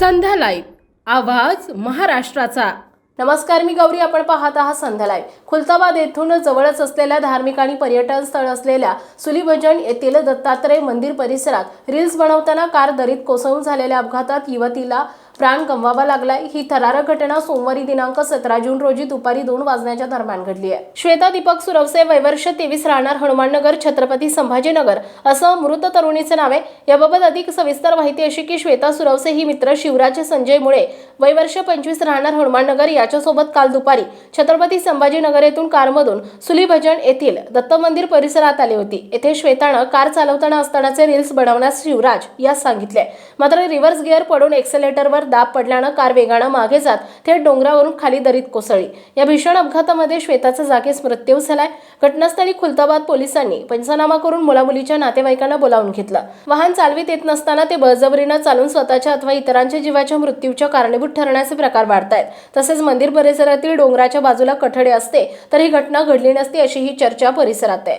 संध्या live. आवाज महाराष्ट्राचा. नमस्कार मी गौरी. आपण पाहत आहात संध्या लाईव्ह. खुलताबाद येथून जवळच असलेल्या धार्मिक आणि पर्यटन स्थळ असलेल्या सुलीभजन येथील दत्तात्रय मंदिर परिसरात रील्स बनवताना कार दरीत कोसळून झालेल्या अपघातात युवतीला प्राण गमवावा लागलाय. ही थरारक घटना सोमवारी दिनांक सतरा जून रोजी दुपारी दोन वाजण्याच्या दरम्यान घडली आहे. श्वेता दीपक सुरवसे वैवर्ष तेवीस राहणार हनुमाननगर छत्रपती संभाजीनगर. असं मृत तरुणीचे नाव आहे. याबाबत अधिक सविस्तर माहिती अशी की श्वेता सुरवसे ही मित्र शिवराज संजय मुळे वैवर्ष पंचवीस राहणार हनुमाननगर याच्यासोबत काल दुपारी छत्रपती संभाजीनगर येथून कारमधून सुलीभजन येथील दत्त मंदिर परिसरात आली होती. येथे श्वेतानं कार चालवताना असतानाचे रील्स बनवण्यास शिवराज यास सांगितले. मात्र रिव्हर्स गिअर पडून एक्सेलेटरवर दाब पडल्यानं कार वेगानं मागे जात थेट डोंगरावरून खाली दरीत कोसळली. या भीषण अपघातामध्ये श्वेताचा जागीच मृत्यू झालाय. घटनास्थळी खुलताबाद पोलिसांनी पंचनामा करून मुलामुलीच्या नातेवाईकांना बोलावून घेतलं. वाहन चालवीत येत नसताना ते बळजबरीनं चालून स्वतःच्या अथवा इतरांच्या जीवाच्या मृत्यूच्या कारणीभूत ठरण्याचे प्रकार वाढत आहेत तसेच मंदिर परिसरातील डोंगराच्या बाजूला कठडे असते तर ही घटना घडली नसती अशी ही चर्चा परिसरात आहे.